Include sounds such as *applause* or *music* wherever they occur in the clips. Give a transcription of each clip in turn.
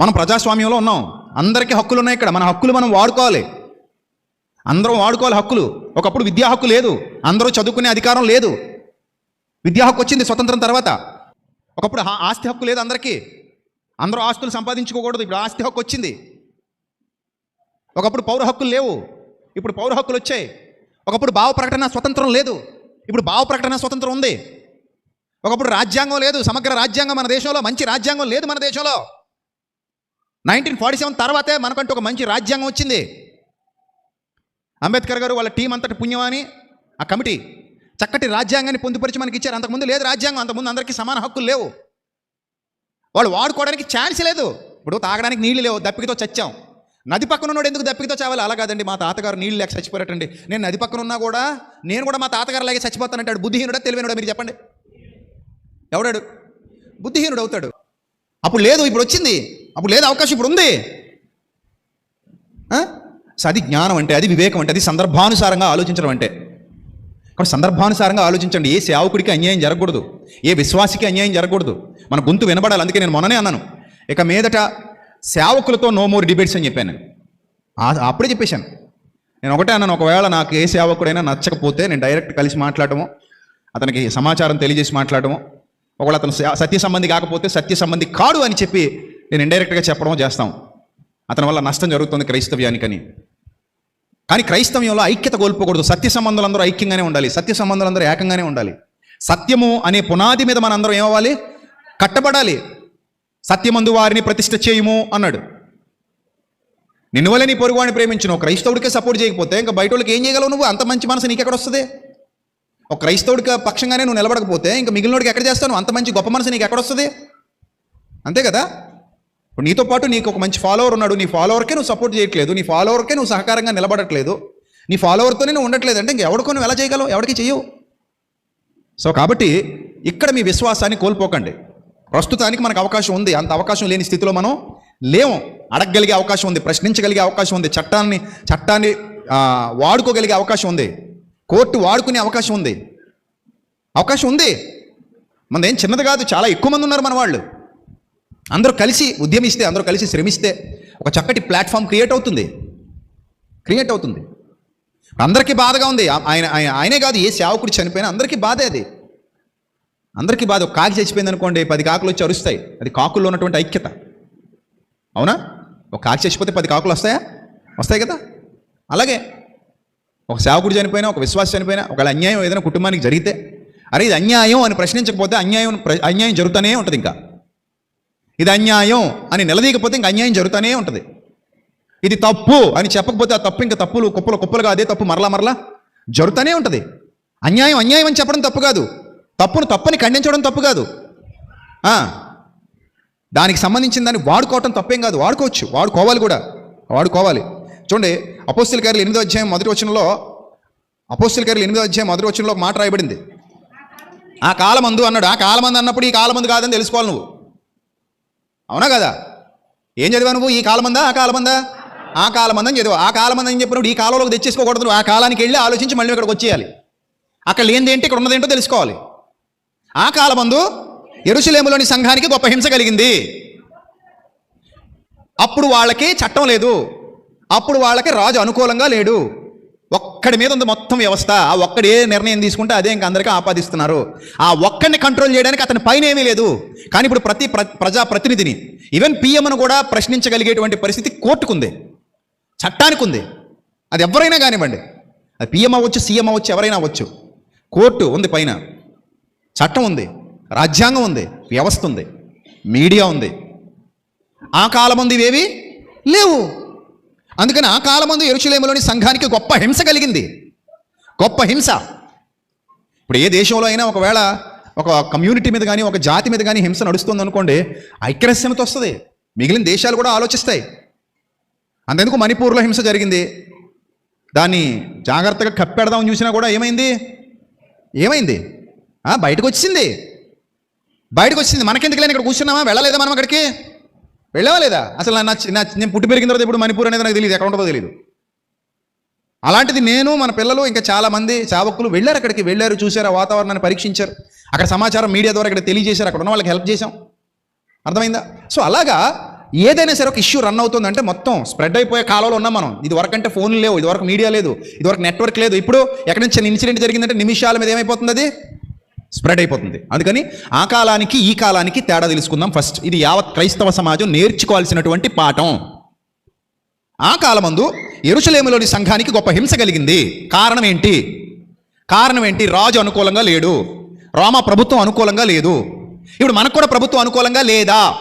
మనం ప్రజాస్వామ్యంలో ఉన్నాం. అందరికీ హక్కులు ఉన్నాయి ఇక్కడ. మన హక్కులు మనం వాడుకోవాలి. అందరం వాడుకోవాలి హక్కులు. ఒకప్పుడు విద్యా హక్కు లేదు. అందరూ చదువుకునే అధికారం లేదు. విద్యా హక్కు వచ్చింది స్వతంత్రం తర్వాత. ఒకప్పుడు ఆస్తి హక్కు లేదు అందరికీ. అందరూ ఆస్తులు సంపాదించుకోకూడదు. ఇప్పుడు ఆస్తి హక్కు వచ్చింది. ఒకప్పుడు పౌర హక్కులు లేవు. ఇప్పుడు పౌర హక్కులు వచ్చాయి. ఒకప్పుడు భావ ప్రకటన స్వతంత్రం లేదు. ఇప్పుడు భావ ప్రకటన స్వతంత్రం ఉంది. ఒకప్పుడు రాజ్యాంగం లేదు. సమగ్ర రాజ్యాంగం మన దేశంలో. మంచి రాజ్యాంగం లేదు మన దేశంలో. నైన్టీన్ ఫార్టీ సెవెన్ తర్వాతే మనకంటూ ఒక మంచి రాజ్యాంగం వచ్చింది. అంబేద్కర్ గారు వాళ్ళ టీం అంతటి పుణ్యమని ఆ కమిటీ చక్కటి రాజ్యాంగాన్ని పొందుపరిచి మనకి ఇచ్చారు. అంతకుముందు లేదు రాజ్యాంగం అంతకుముందు అందరికీ సమాన హక్కులు లేవు. వాళ్ళు వాడుకోవడానికి ఛాన్స్ లేదు. ఇప్పుడు తాగడానికి నీళ్ళు లేవు దప్పికతో చచ్చాం. నది పక్కన ఉన్నాడు ఎందుకు దప్పికతో చావాలి? అలా కాదండి మా తాతగారు నీళ్ళు లేక చచ్చిపోయేటండి నేను నది పక్కన ఉన్నా కూడా నేను కూడా మా తాతగారు లాగే చచ్చిపోతానంటాడు. బుద్ధిహీనుడా తెలివైనడా మీరు చెప్పండి. ఎవడాడు? బుద్ధిహీనుడు అవుతాడు. అప్పుడు లేదు ఇప్పుడు వచ్చింది. అప్పుడు లేదు అవకాశం ఇప్పుడు ఉంది. సో అది జ్ఞానం అంటే అది వివేకం అంటే అది సందర్భానుసారంగా ఆలోచించడం అంటే. కాబట్టి సందర్భానుసారంగా ఆలోచించండి. ఏ సేవకుడికి అన్యాయం జరగకూడదు. ఏ విశ్వాసికి అన్యాయం జరగకూడదు. మన గొంతు వినబడాలి అందుకే నేను మొన్ననే అన్నాను. ఇక మీదట సేవకులతో నో మోర్ డిబేట్స్ అని చెప్పాను అప్పుడే చెప్పేశాను. నేను ఒకటే అన్నాను ఒకవేళ నాకు ఏ సేవకుడైనా నచ్చకపోతే నేను డైరెక్ట్ కలిసి మాట్లాడటము అతనికి సమాచారం తెలియజేసి మాట్లాడటము ఒకవేళ అతను సత్య సంబంధి కాకపోతే సత్య సంబంధి కాడు అని చెప్పి నేను ఇండైరెక్ట్గా చెప్పడం చేస్తాం. అతని వల్ల నష్టం జరుగుతుంది క్రైస్తవ్యానికని. కానీ క్రైస్తవ్యంలో ఐక్యత కోల్పోకూడదు. సత్య సంబంధాలందరూ ఐక్యంగానే ఉండాలి. సత్య సంబంధాలందరూ ఏకంగానే ఉండాలి. సత్యము అనే పునాది మీద మనందరం ఏమవ్వాలి? కట్టబడాలి. సత్యమందు వారిని ప్రతిష్ట చేయుము అన్నాడు. నిన్ను వల్ల నీ పొరుగువాడిని ప్రేమించను. క్రైస్తవుడికే సపోర్ట్ చేయకపోతే ఇంకా బయట వాళ్ళకి ఏం చేయగలవు నువ్వు? అంత మంచి మనసు నీకెక్కడ వస్తుంది ఒక క్రైస్తవుడికి పక్షంగానే నువ్వు నిలబడకపోతే ఇంకా మిగిలినోడికి ఎక్కడ చేస్తాను అంత మంచి గొప్ప మనసు నీకు ఎక్కడ వస్తుంది అంతే కదా? ఇప్పుడు నీతో పాటు నీకు ఒక మంచి ఫాలోవర్ ఉన్నాడు. నీ ఫాలోవర్కే నువ్వు సపోర్ట్ చేయట్లేదు. నీ ఫాలోవర్కే నువ్వు సహకారంగా నిలబడట్లేదు. నీ ఫాలోవర్తోనే నువ్వు ఉండట్లేదు అంటే ఇంకెవడికో నువ్వు ఎలా చేయగలవు? ఎవరికి చెయ్యవు. సో కాబట్టి ఇక్కడ మీ విశ్వాసాన్ని కోల్పోకండి. ప్రస్తుతానికి మనకు అవకాశం ఉంది. అంత అవకాశం లేని స్థితిలో మనం లేము. అడగగలిగే అవకాశం ఉంది. ప్రశ్నించగలిగే అవకాశం ఉంది. చట్టాన్ని చట్టాన్ని వాడుకోగలిగే అవకాశం ఉంది. కోర్టు వాడుకునే అవకాశం ఉంది. అవకాశం ఉంది. మనదేం చిన్నది కాదు. చాలా ఎక్కువ మంది ఉన్నారు మన వాళ్ళు. అందరూ కలిసి ఉద్యమిస్తే అందరూ కలిసి శ్రమిస్తే ఒక చక్కటి ప్లాట్ఫామ్ క్రియేట్ అవుతుంది. క్రియేట్ అవుతుంది. అందరికీ బాధగా ఉంది. ఆయన ఆయన ఆయనే కాదు ఏ సేవకుడు చనిపోయినా అందరికీ బాధే అది. అందరికీ బాధ ఒక కాకి చచ్చిపోయింది అనుకోండి పది కాకులు వచ్చి అరుస్తాయి. అది కాకుల్లో ఉన్నటువంటి ఐక్యత. అవునా? ఒక కాకి చచ్చిపోతే పది కాకులు వస్తాయా? వస్తాయి కదా? అలాగే ఒక సేవకుడు చనిపోయినా ఒక విశ్వాస చనిపోయినా ఒకవేళ అన్యాయం ఏదైనా కుటుంబానికి జరిగితే అరే ఇది అన్యాయం అని ప్రశ్నించకపోతే అన్యాయం అన్యాయం జరుగుతూనే ఉంటుంది ఇంకా. ఇది అన్యాయం అని నిలదీయకపోతే ఇంకా అన్యాయం జరుగుతూనే ఉంటుంది. ఇది తప్పు అని చెప్పకపోతే ఆ తప్పు ఇంకా తప్పులు కుప్పలు కుప్పలుగా అదే తప్పు మరలా మరలా జరుగుతూనే ఉంటుంది. అన్యాయం అన్యాయం అని చెప్పడం తప్పు కాదు. తప్పును తప్పని ఖండించడం తప్పు కాదు. దానికి సంబంధించిన దాన్ని వాడుకోవటం తప్పేం కాదు. వాడుకోవచ్చు. వాడుకోవాలి కూడా. వాడుకోవాలి. చూడండి అపోస్తుల గారి ఎనిమిదో అధ్యాయం మొదటి వచనంలో అపోస్తుల గారి ఎనిమిదో అధ్యాయం మొదటి వచనంలో ఒక మాట రాయబడింది. ఆ కాలమందు అన్నాడు. ఆ కాలమందు అన్నప్పుడు ఈ కాలమందు కాదని తెలుసుకోవాలి నువ్వు. అవునా కదా? ఏం చదివాను నువ్వు? ఈ కాలమందా? ఆ కాలమందా? ఆ కాలమందని చదివా ఆ కాలమంది అని చెప్పినప్పుడు ఈ కాలంలోకి తెచ్చేసుకోకూడదు ఆ కాలానికి వెళ్ళి ఆలోచించి మళ్ళీ ఇక్కడికి వచ్చేయాలి. అక్కడ లేనిది ఏంటి ఇక్కడ ఉన్నదేంటో తెలుసుకోవాలి. ఆ కాలమందు ఎరుసలేములోని సంఘానికి గొప్ప హింస కలిగింది. అప్పుడు వాళ్ళకి చట్టం లేదు. అప్పుడు వాళ్ళకి రాజు అనుకూలంగా లేడు. ఒక్కడి మీద ఉంది మొత్తం వ్యవస్థ. ఆ ఒక్కడే నిర్ణయం తీసుకుంటే అదే ఇంకా అందరికీ ఆపాదిస్తున్నారు. ఆ ఒక్కడిని కంట్రోల్ చేయడానికి అతని పైన ఏమీ లేదు. కానీ ఇప్పుడు ప్రతి ప్ర ప్రజా ప్రతినిధిని ఈవెన్ పిఎంను కూడా ప్రశ్నించగలిగేటువంటి పరిస్థితి కోర్టుకుంది. చట్టానికి ఉంది అది ఎవరైనా కానివ్వండి. అది పిఎం అవ్వచ్చు సీఎం అవ్వచ్చు ఎవరైనా అవ్వచ్చు. కోర్టు ఉంది పైన. చట్టం ఉంది. రాజ్యాంగం ఉంది. వ్యవస్థ ఉంది. మీడియా ఉంది. ఆ కాలం ఉంది ఇవేవి? లేవు. అందుకని ఆ కాలమందు ఎరుచులేములోని సంఘానికి గొప్ప హింస కలిగింది. గొప్ప హింస. ఇప్పుడు ఏ దేశంలో అయినా ఒకవేళ ఒక కమ్యూనిటీ మీద కానీ ఒక జాతి మీద కానీ హింస నడుస్తుంది అనుకోండి ఐక్యరస్యమత వస్తుంది. మిగిలిన దేశాలు కూడా ఆలోచిస్తాయి. అంతెందుకు మణిపూర్లో హింస జరిగింది. దాన్ని జాగ్రత్తగా కప్పెడదామని చూసినా కూడా ఏమైంది? ఏమైంది? బయటకు వచ్చింది బయటకు వచ్చింది మనకెందుకు లేని ఇక్కడ కూర్చున్నామా? వెళ్ళలేదా మనం అక్కడికి? వెళ్ళావా లేదా? అసలు నా నా నేను పుట్టి పెరిగిన తర్వాత ఇప్పుడు మణిపూర్ అనేది నాకు తెలియదు ఎక్కడ ఉంటుందో తెలియదు అలాంటిది నేను మన పిల్లలు ఇంకా చాలా మంది సేవకులు వెళ్ళారు అక్కడికి. వెళ్ళారు చూశారు ఆ వాతావరణాన్ని పరీక్షించారు. అక్కడ సమాచారం మీడియా ద్వారా ఇక్కడ తెలియజేశారు. అక్కడ ఉన్న వాళ్ళకి హెల్ప్ చేశాం. అర్థమైందా? సో అలాగా ఏదైనా సరే ఒక ఇష్యూ రన్ అవుతుందంటే మొత్తం స్ప్రెడ్ అయిపోయే కాలంలో ఉన్నాం మనం. ఇది వరకు అంటే ఫోన్లు లేవు ఇది వరకు మీడియా లేదు ఇది వరకు నెట్వర్క్ లేదు. ఇప్పుడు ఎక్కడి నుంచి చిన్న ఇన్సిడెంట్ జరిగిందంటే నిమిషాల మీద ఏమైపోతుంది అది? స్ప్రెడ్ అయిపోతుంది. అందుకని ఆ కాలానికి ఈ కాలానికి తేడా తెలుసుకుందాం ఫస్ట్. ఇది యావత్ క్రైస్తవ సమాజం నేర్చుకోవాల్సినటువంటి పాఠం. ఆ కాలమందు ఎరుసలేములోని సంఘానికి గొప్ప హింస కలిగింది. కారణం ఏంటి? కారణం ఏంటి? రాజు అనుకూలంగా లేడు. రామ ప్రభుత్వం అనుకూలంగా లేదు. ఇప్పుడు మనకు కూడా ప్రభుత్వం అనుకూలంగా లేదా?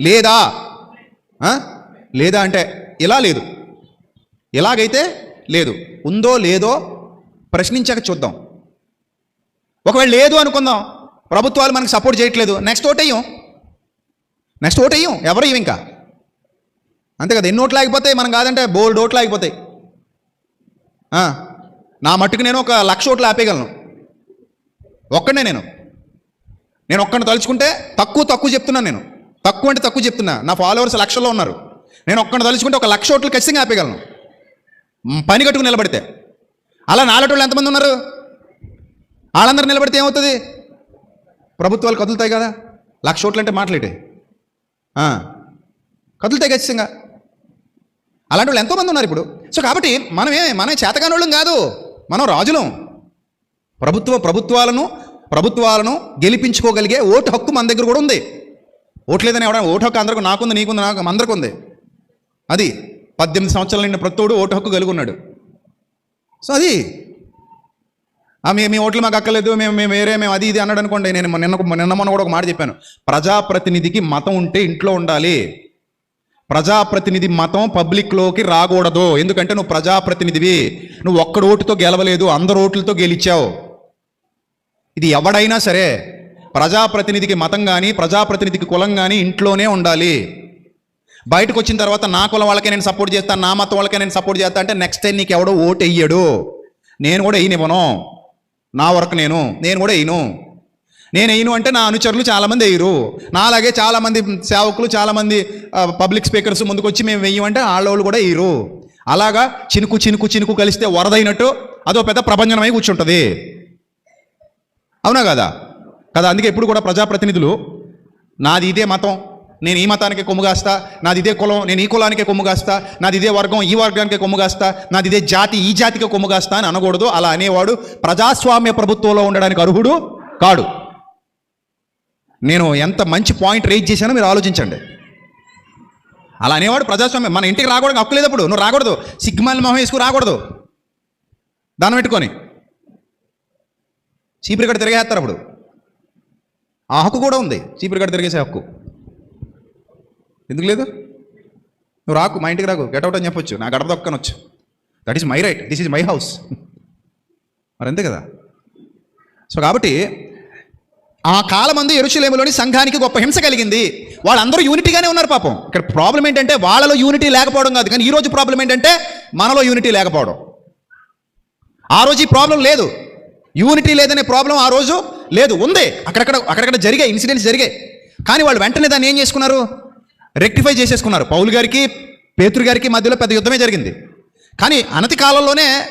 లేదా? లేదా అంటే ఇలా లేదు. ఇలాగైతే లేదు. ఉందో లేదో ప్రశ్నించాక చూద్దాం. ఒకవేళ లేదు అనుకుందాం. ప్రభుత్వాలు మనకు సపోర్ట్ చేయట్లేదు. నెక్స్ట్ ఓటేయం నెక్స్ట్ ఓటేయం ఎవరు ఇవి ఇంకా? అంతే కదా. ఎన్ని ఓట్లు ఆగిపోతాయి మనం కాదంటే బోల్డ్ ఓట్లు ఆగిపోతాయి. నా మట్టుకు నేను ఒక లక్ష ఓట్లు ఆపేయగలను. ఒక్కడే నేను. నేను ఒక్కడిని తలుచుకుంటే తక్కువ తక్కువ చెప్తున్నాను నేను. తక్కువ అంటే తక్కువ చెప్తున్నా. నా ఫాలోవర్స్ లక్షల్లో ఉన్నారు. నేను ఒక్కడిని తలుచుకుంటే ఒక లక్ష ఓట్లు ఖచ్చితంగా ఆపేయగలను. పని కట్టుకుని నిలబడితే. అలా నాలుగు ఎంతమంది ఉన్నారు? వాళ్ళందరూ నిలబడితే ఏమవుతుంది? ప్రభుత్వాలు కదులుతాయి కదా. లక్ష ఓట్లు అంటే మాట్లాడే కదులుతాయి ఖచ్చితంగా. అలాంటి వాళ్ళు ఎంతోమంది ఉన్నారు ఇప్పుడు. సో కాబట్టి మనమే మనమే చేతకానోళ్ళం కాదు. మనం రాజులం. ప్రభుత్వ ప్రభుత్వాలను ప్రభుత్వాలను గెలిపించుకోగలిగే ఓటు హక్కు మన దగ్గర కూడా ఉంది. ఓటు లేదని ఎవడ ఓటు హక్కు అందరికీ నాకుంది నీకుంది నాకు అందరికీ ఉంది. అది పద్దెనిమిది సంవత్సరాల నిండిన ప్రతోడు ఓటు హక్కు కలిగి ఉన్నాడు. సో అది మీ మీ ఓట్లు మాకు అక్కర్లేదు మేము మేము వేరే మేము అది ఇది అన్నాడు అనుకోండి. నేను నిన్న నిన్న మొన్న కూడా ఒక మాట చెప్పాను. ప్రజాప్రతినిధికి మతం ఉంటే ఇంట్లో ఉండాలి. ప్రజాప్రతినిధి మతం పబ్లిక్లోకి రాకూడదు. ఎందుకంటే నువ్వు ప్రజాప్రతినిధివి. నువ్వు ఒక్కడు ఓటుతో గెలవలేదు అందరు ఓట్లతో గెలిచావు. ఇది ఎవడైనా సరే ప్రజాప్రతినిధికి మతం కానీ ప్రజాప్రతినిధికి కులం కానీ ఇంట్లోనే ఉండాలి. బయటకు వచ్చిన తర్వాత నా కులం వాళ్ళకే నేను సపోర్ట్ చేస్తాను నా మతం వాళ్ళకే నేను సపోర్ట్ చేస్తాను అంటే నెక్స్ట్ టైం నీకు ఎవడో ఓటు వెయ్యడు నేను కూడా వేయనివ్వను నా వరకు నేను నేను కూడా వేయను నేను వేయను అంటే నా అనుచరులు చాలామంది వేయరు నాలాగే చాలామంది సేవకులు చాలామంది పబ్లిక్ స్పీకర్స్ ముందుకు వచ్చి మేము వెయ్యమంటే వాళ్ళోళ్ళు కూడా వేయరు అలాగా చినుకు చినుకు చినుకు కలిస్తే వరదైనట్టు అదో పెద్ద ప్రపంచమై కూర్చుంటుంది. అవునా కదా? కదా అందుకే ఎప్పుడు కూడా ప్రజాప్రతినిధులు నాది ఇదే మతం. నేను ఈ మతానికి కొమ్ముగాస్తా నాది ఇదే కులం నేను ఈ కులానికే కొమ్ముగాస్తా నాది ఇదే వర్గం ఈ వర్గానికే కొమ్ముగాస్తా నాది ఇదే జాతి ఈ జాతికి కొమ్ముగాస్తా అని అనకూడదు. అలా అనేవాడు ప్రజాస్వామ్య ప్రభుత్వంలో ఉండడానికి అర్హుడు కాడు. నేను ఎంత మంచి పాయింట్ రేజ్ చేశానో మీరు ఆలోచించండి. అలా అనేవాడు ప్రజాస్వామ్యం. మన ఇంటికి రాకూడదు హక్కు లేదు అప్పుడు. నువ్వు రాకూడదు. సిగ్మాల్ మొహం వేసుకు రాకూడదు. దాన్ని పెట్టుకొని. చీపురికడ తిరిగేస్తారు అప్పుడు. ఆ హక్కు కూడా ఉంది. చీపురికడ తిరిగేసే హక్కు. ఎందుకు లేదు? నువ్వు రాకు మా ఇంటికి రాకు. గెట్ అవుట్ అని చెప్పొచ్చు. నా గడప దొక్కనొచ్చు that is my right this is my house మరి అంతే కదా? సో కాబట్టి ఆ కాలమందు ఎరుచలేములోని సంఘానికి గొప్ప హింస కలిగింది. వాళ్ళందరూ యూనిటీగానే ఉన్నారు పాపం. ఇక్కడ ప్రాబ్లం ఏంటంటే వాళ్ళలో యూనిటీ లేకపోవడం కాదు. కానీ ఈ రోజు ప్రాబ్లం ఏంటంటే మనలో యూనిటీ లేకపోవడం. ఆ రోజు ఈ ప్రాబ్లం లేదు. యూనిటీ లేదనే ప్రాబ్లం ఆ రోజు లేదు. ఉంది. అక్కడక్కడ అక్కడక్కడ జరిగాయి. ఇన్సిడెంట్స్ జరిగాయి. కానీ వాళ్ళు వెంటనే దాన్ని ఏం చేసుకున్నారు? రెక్టిఫై చేసేసుకున్నారు. పౌలు గారికి పేతురు గారికి మధ్యలో పెద్ద యుద్ధమే జరిగింది. కానీ అనతి కాలంలోనే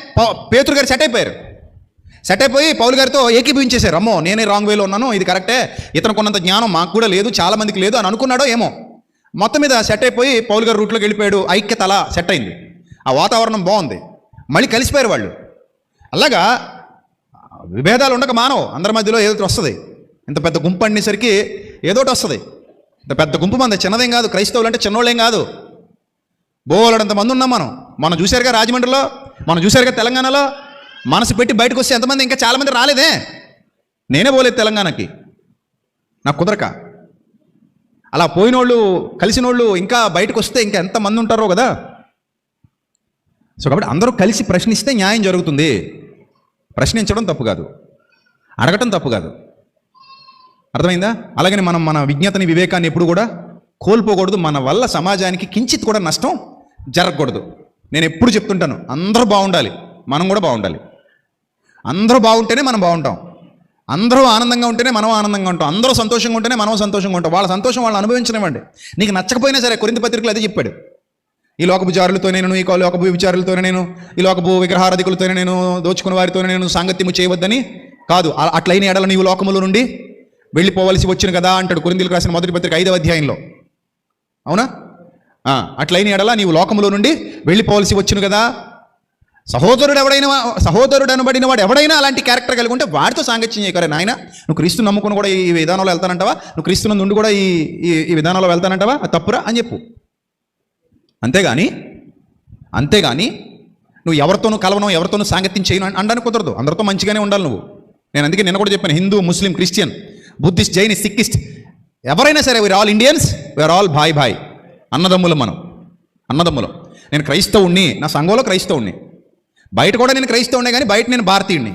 పేతురు గారు సెట్ అయిపోయారు. సెట్ అయిపోయి పౌలు గారితో ఏకీభవించేశారు. అమ్మో నేనే రాంగ్ వేలో ఉన్నాను ఇది కరెక్టే ఇతను కొన్నంత జ్ఞానం మాకు కూడా లేదు చాలా మందికి లేదు అని అనుకున్నాడో ఏమో. మొత్తం మీద సెట్ అయిపోయి పౌలు గారు రూట్లోకి వెళ్ళిపోయాడు ఐక్యత అలా సెట్ అయింది. ఆ వాతావరణం బాగుంది. మళ్ళీ కలిసిపోయారు వాళ్ళు. అలాగా విభేదాలు ఉండక మానవు. అందరి మధ్యలో ఏదో వస్తుంది. ఇంత పెద్ద గుంపు అనేసరికి ఏదో ఒకటి వస్తుంది. పెద్ద గుంపు మంది చిన్నదేం కాదు క్రైస్తవులు అంటే చిన్నోళ్ళేం కాదు. బోలడంత మంది ఉన్నాం మనం. మనం చూసారుగా రాజమండ్రిలో మనం చూసారుగా తెలంగాణలో. మనసు పెట్టి బయటకు వస్తే ఎంతమంది? ఇంకా చాలామంది రాలేదే. నేనే పోలేదు తెలంగాణకి. నాకు కుదరక. అలా పోయినోళ్ళు కలిసినోళ్ళు ఇంకా బయటకు వస్తే ఇంకా ఎంతమంది ఉంటారో కదా. సో కాబట్టి అందరూ కలిసి ప్రశ్నిస్తే న్యాయం జరుగుతుంది. ప్రశ్నించడం తప్పు కాదు. అడగటం తప్పు కాదు. అర్థమైందా? అలాగని మనం మన విజ్ఞతని వివేకాన్ని ఎప్పుడు కూడా కోల్పోకూడదు. మన వల్ల సమాజానికి కించిత్ కూడా నష్టం జరగకూడదు. నేను ఎప్పుడు చెప్తుంటాను అందరూ బాగుండాలి. మనం కూడా బాగుండాలి. అందరూ బాగుంటేనే మనం బాగుంటాం. అందరూ ఆనందంగా ఉంటేనే మనం ఆనందంగా ఉంటాం. అందరూ సంతోషంగా ఉంటేనే మనం సంతోషంగా ఉంటాం. వాళ్ళ సంతోషం వాళ్ళు అనుభవించనివ్వండి. నీకు నచ్చకపోయినా సరే కొరింత పత్రికలు అదే చెప్పాడు. ఈ లోకపు జారులతో నేను ఈ లోకపు విచారులతోనే నేను ఈ లోకపు విగ్రహారాధికులతోనే నేను దోచుకున్న వారితోనే నేను సాంగత్యము చేయవద్దని కాదు. అట్లయిన ఎడల నీవు లోకముల నుండి వెళ్ళిపోవలసి వచ్చిన కదా అంటాడు కొరిందీలకు రాసిన మొదటి పత్రిక ఐదవ అధ్యాయంలో. అవునా? అట్లయిన ఎడలా నీవు లోకములో నుండి వెళ్ళిపోవలసి వచ్చును కదా. సహోదరుడు ఎవడైనా సహోదరుడు అనబడిన వాడు ఎవడైనా అలాంటి క్యారెక్టర్ కలిగి ఉంటే వాడితో సాంగత్యం చేయకరే నాయన. నువ్వు క్రీస్తు నమ్ముకుని కూడా ఈ విధానంలో వెళ్తానంటావా? నువ్వు క్రీస్తు నుండి కూడా ఈ ఈ- ఈ విధానంలో వెళ్తానంటావా? తప్పురా అని చెప్పు. అంతేగాని అంతేగాని నువ్వు ఎవరితోనూ కలవను ఎవరితోనూ సాంగత్యం చేయను అని అనడానికి కుదరదు. అందరితో మంచిగానే ఉండాలి నువ్వు. నేను అందుకే నిన్న కూడా చెప్పాను Hindu Muslim Christian Buddhist Jain సిక్కిస్ట్. ఎవరైనా సరే we are all Indians we are all భాయ్ భాయ్ అన్నదమ్ములం మనం. అన్నదమ్ములం. నేను క్రైస్తవుణ్ణి నా సంఘంలో క్రైస్తవుణ్ణి. బయట కూడా నేను క్రైస్తవుణ్ణి కానీ బయట నేను భారతీయుణ్ణి.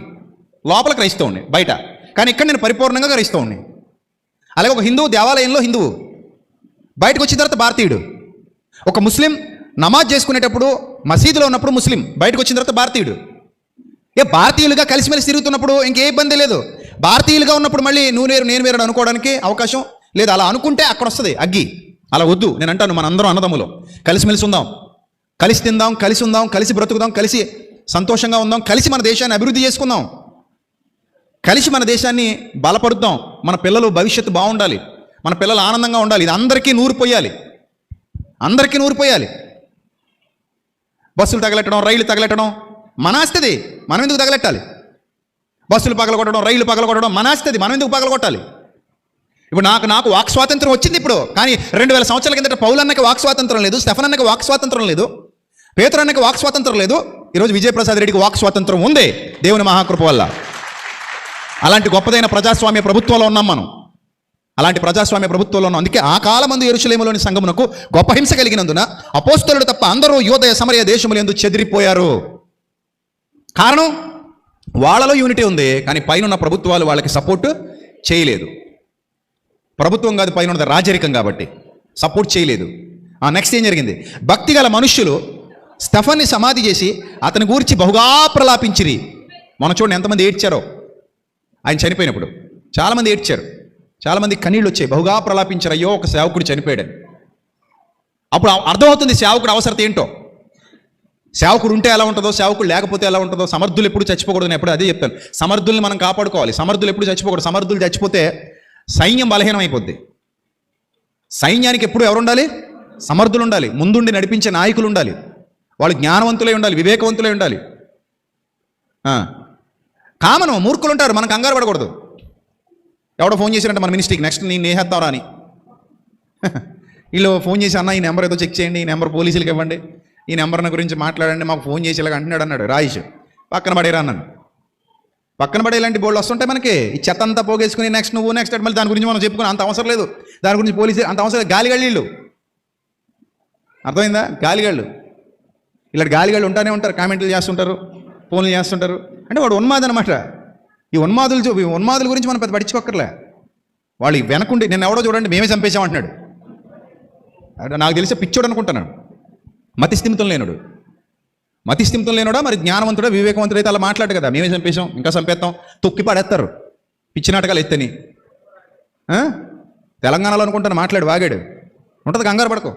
లోపల క్రైస్తవుణ్ణి బయట. కానీ ఇక్కడ నేను పరిపూర్ణంగా క్రైస్తవుణ్ణి. అలాగే ఒక హిందూ దేవాలయంలో హిందువు బయటకు వచ్చిన తర్వాత భారతీయుడు. ఒక ముస్లిం నమాజ్ చేసుకునేటప్పుడు మసీదులో ఉన్నప్పుడు ముస్లిం. బయటకు వచ్చిన తర్వాత భారతీయుడు. ఏ భారతీయులుగా కలిసిమెలిసి తిరుగుతున్నప్పుడు ఇంకే ఇబ్బంది లేదు. భారతీయులుగా ఉన్నప్పుడు మళ్ళీ నువ్వు వేరు నేను వేరు అనుకోవడానికి అవకాశం లేదు. అలా అనుకుంటే అక్కడ వస్తుంది అగ్గి. అలా వద్దు. నేను అంటాను మన అందరం అన్నదమ్ములు. కలిసిమెలిసి ఉందాం. కలిసి తిందాం కలిసి ఉందాం కలిసి బ్రతుకుదాం కలిసి సంతోషంగా ఉందాం కలిసి మన దేశాన్ని అభివృద్ధి చేసుకుందాం. కలిసి మన దేశాన్ని బలపడుద్దాం మన పిల్లలు భవిష్యత్తు బాగుండాలి. మన పిల్లలు ఆనందంగా ఉండాలి. ఇది అందరికీ నూరు పోయాలి అందరికీ నూరు పోయాలి బస్సులు తగలెట్టడం రైలు తగలెట్టడం మన ఆస్తిది మనం ఎందుకు తగలెట్టాలి? బస్సులు పగలగొట్టడం రైలు పగలగొట్టడం మన మనం ఎందుకు పగలగొట్టాలి? ఇప్పుడు నాకు నాకు వాక్ స్వాతంత్రం వచ్చింది ఇప్పుడు. కానీ రెండు వేల సంవత్సరాల కిందట పౌలన్నకి వాక్ స్వాతంత్రం లేదు స్టెఫన్ అన్నకి వాక్ స్వాతంత్రం లేదు పేతురు అన్నకి వాక్ స్వాతంత్రం లేదు. ఈరోజు విజయప్రసాద్ రెడ్డికి వాక్ స్వాతంత్రం ఉంది దేవుని మహాకృప వల్ల. అలాంటి గొప్పదైన ప్రజాస్వామ్య ప్రభుత్వంలో ఉన్నాం మనం. అలాంటి ప్రజాస్వామ్య ప్రభుత్వంలో ఉన్నాం. అందుకే ఆ కాలమందు ఎరుసలేములోని సంఘమునకు గొప్ప హింస కలిగినందున అపోస్తలుడు తప్ప అందరూ యోదయ సమరయ దేశములు ఎందుకు చెదిరిపోయారు. కారణం? వాళ్ళలో యూనిటీ ఉంది కానీ పైన ఉన్న ప్రభుత్వాలు వాళ్ళకి సపోర్ట్ చేయలేదు. ప్రభుత్వం కాదు పైన ఉన్నది రాజరికం కాబట్టి సపోర్ట్ చేయలేదు. ఆ నెక్స్ట్ ఏం జరిగింది? భక్తి గల మనుష్యులు స్టఫన్ని సమాధి చేసి అతని గురించి బహుగా ప్రలాపించిరి. మన చూడండి ఎంతమంది ఏడ్చారో. ఆయన చనిపోయినప్పుడు చాలామంది ఏడ్చారు. చాలామంది కన్నీళ్ళు వచ్చాయి. బహుగా ప్రలాపించారు అయ్యో ఒక సేవకుడు చనిపోయాడని. అప్పుడు అర్థమవుతుంది సేవకుడు అవసరత ఏంటో. సేవకుడు ఉంటే ఎలా ఉంటుందో సేవకుడు లేకపోతే ఎలా ఉంటుందో సమర్థులు ఎప్పుడు చచ్చిపోకూడదు ఎప్పుడు అదే చెప్తాను. సమర్థుల్ని మనం కాపాడుకోవాలి. సమర్థులు ఎప్పుడు చచ్చిపోకూడదు. సమర్థులు చచ్చిపోతే సైన్యం బలహీనం అయిపోద్ది. సైన్యానికి ఎప్పుడు ఎవరు ఉండాలి సమర్థులు ఉండాలి ముందుండి నడిపించే నాయకులు ఉండాలి వాళ్ళు జ్ఞానవంతులై ఉండాలి వివేకవంతులై ఉండాలి. కామను మూర్ఖులు ఉంటారు మనం కంగారు పడకూడదు. ఎవడో ఫోన్ చేశారంటే మన మినిస్ట్రీకి నెక్స్ట్ నేను నేహేస్తావరా అని. *laughs* వీళ్ళు ఫోన్ చేసి అన్న ఈ నెంబర్ ఏదో చెక్ చేయండి. ఈ నెంబర్ పోలీసులకు ఇవ్వండి. ఈ నెంబర్ని గురించి మాట్లాడండి మాకు ఫోన్ చేసి ఇలాగ అంటున్నాడు అన్నాడు. రాయిష్ పక్కన పడేరా అన్నాను పక్కన పడే ఇలాంటి బోర్డులు వస్తుంటాయి మనకి. ఈ చెత్త అంతా పోగేసుకుని నెక్స్ట్ నువ్వు నెక్స్ట్ మళ్ళీ దాని గురించి మనం చెప్పుకుని అంత అవసరం లేదు. దాని గురించి పోలీసు అంత అవసరం లేదు. గాలిగాళ్ళు అర్థమైందా? గాలిగాళ్ళు. ఇలాంటి గాలిగాళ్ళు ఉంటానే ఉంటారు. కామెంట్లు చేస్తుంటారు ఫోన్లు చేస్తుంటారు. అంటే వాడు ఉన్మాది అనమాట ఈ ఉన్మాదులు చూ- ఈ ఉన్మాదుల గురించి మనం పెద్ద పట్టించుకోక్కర్లే. వాళ్ళు వెనకుండి నేను ఎవడో చూడండి మేమే చంపేశామంటున్నాడు. నాకు తెలిసే పిచ్చోడు అనుకుంటున్నాడు. మతిస్థిమితం లేనుడు. మతిస్థిమితం లేనుడా? మరి జ్ఞానవంతుడా వివేకవంతుడు అయితే అలా మాట్లాడు కదా. మేమే చంపేశాం ఇంకా చంపేస్తాం. తొక్కి పాడేస్తారు. పిచ్చి నాటకాలు ఎత్తని. తెలంగాణలో అనుకుంటాను మాట్లాడు వాగాడు. ఉంటుంది కంగారు పడకు.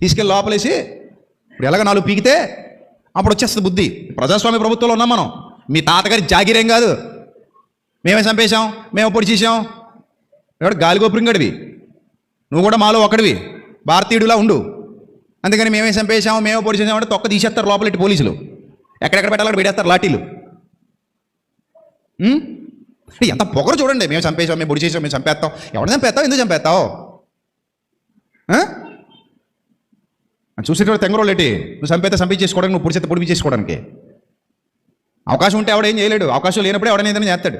తీసుకెళ్ళి లోపలేసి ఇప్పుడు ఎలాగ నాలుగు పీకితే అప్పుడు వచ్చేస్తుంది బుద్ధి. ప్రజాస్వామ్య ప్రభుత్వంలో ఉన్నాం మనం. మీ తాతగారి జాగిరేం కాదు. మేమే చంపేశాం మేము పొడి చేసాం ఎవడు? గాలిగోపురింగడివి నువ్వు కూడా మాలో ఒకడివి. భారతీయుడిలా ఉండు. అందుకని మేమే చంపేశాము మేమే పొడి చేసామంటే తొక్క తీసేస్తారు లోపలెట్టి పోలీసులు. ఎక్కడెక్కడ పెట్టాలో అక్కడ పెట్టేస్తారు లాఠీలు. ఎంత పొగరు చూడండి. మేము చంపేసాం మేము పొడి చేసాం మేము చంపేస్తాం. ఎవరు చంపేస్తావు? ఎందుకు చంపేస్తావు? చూసేటప్పుడు తెంగరోళ్ళు ఏంటి? నువ్వు చంపేస్తే చంపించేసుకోవడానికి నువ్వు పొడిచేస్తే పొడిపించేసుకోవడానికి అవకాశం ఉంటే ఎవడేం చేయలేడు. అవకాశం లేనప్పుడే ఎవడైనా ఏదైనా చేస్తాడు.